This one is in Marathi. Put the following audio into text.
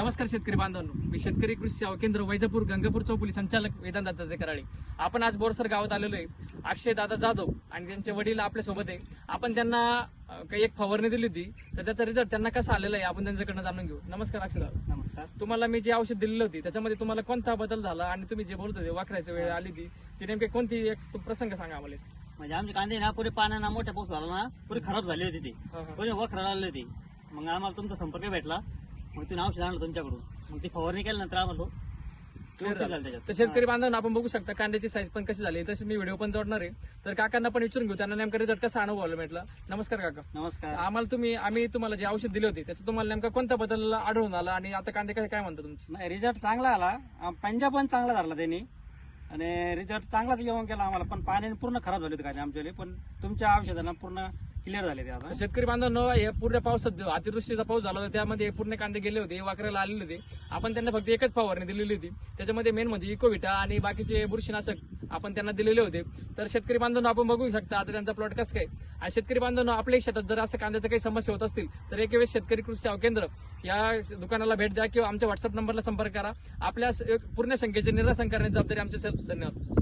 नमस्कार शेतकरी बांधवांनो. मी शेतकरी कृषी सेवा केंद्र वैजापूर गंगापूर चौपोली संचालक वेदांत दत्तात्रय कराळे. आपण आज बोरसर गावात आलेलो आहे. अक्षय दादा जाधव आणि त्यांचे वडील आपल्यासोबत आहे. आपण त्यांना काही एक फवारणी दिली होती तर त्याचा रिझल्ट त्यांना कसा आलेला आहे आपण त्यांच्याकडनं जाणून घेऊ. नमस्कार अक्षय दादा. नमस्कार. तुम्हाला मी जे औषध दिलेली होती त्याच्यामध्ये तुम्हाला कोणता बदल झाला आणि तुम्ही जे बोलत होते वाकरायची वेळ आली होती ती नेमकी कोणती एक प्रसंग सांगा आम्हाला म्हणजे आमचे कांदे ना पुरे पाण्याना मोठ्या पाऊस झाला ना पुरे खराब झाली होती ती. पुरे वखरा आली होती. मग आम्हाला तुमचा संपर्क भेटला. मग तुम्ही औषध आणलं तुमच्याकडून. मग ती फवारणी केल्यानंतर आम्हाला Clear व्यवस्थित झालं. झालं त्याच्यात. तर शेतकरी बांधवांना आपण बघू शकता कांद्याची साईज पण कशी झाली. तशी मी व्हिडिओ पण जोडणार आहे. तर काकांना पण विचारून घेऊ. त्यांना नेमका रिझल्ट कसा अनुभवायला भेटला. नमस्कार काका. नमस्कार. आम्हाला तुम्ही आम्ही तुम्हाला जे औषध दिले होते त्याचं तुम्हाला नेमका कोणता बदल आढळून आला आणि आता कांदे काय काय म्हणता तुमचे? नाही रिझल्ट चांगला आला. अं, पंजा पण चांगला झाला त्यांनी. आणि रिझल्ट चांगलाच येऊन गेला आम्हाला. पण पाण्याने पूर्ण खराब झाले होते काय आमच्याकडे पण तुमच्या औषधानं पूर्ण क्लिअर झाले ते आता. शेतकरी बांधवांनो हे पूर्ण पावसात अतिवृष्टीचा पाऊस झाला होता. त्यामध्ये पूर्ण कांदे गेले होते वाकऱ्याला आलेले होते. आपण त्यांना फक्त एकच फवारणी दिलेली होती. त्याच्यामध्ये मेन म्हणजे इकोविटा आणि बाकीचे बुरशीनाशक आपण त्यांना दिलेले होते. तर शेतकरी बांधवांनो आपण बघू शकता आता त्यांचा प्लॉट कसं काय. आणि शेतकरी बांधवांनो आपल्या शेतात जर असं कांद्याचं काही समस्या होत असतील तर एक वेळेस शेतकरी कृषी सेवा केंद्र या दुकानाला भेट द्या किंवा आमच्या व्हॉट्सअप नंबरला संपर्क करा. आपल्या पूर्ण संख्येचे निरासन करण्याची जबाबदारी आमच्या धन्यवाद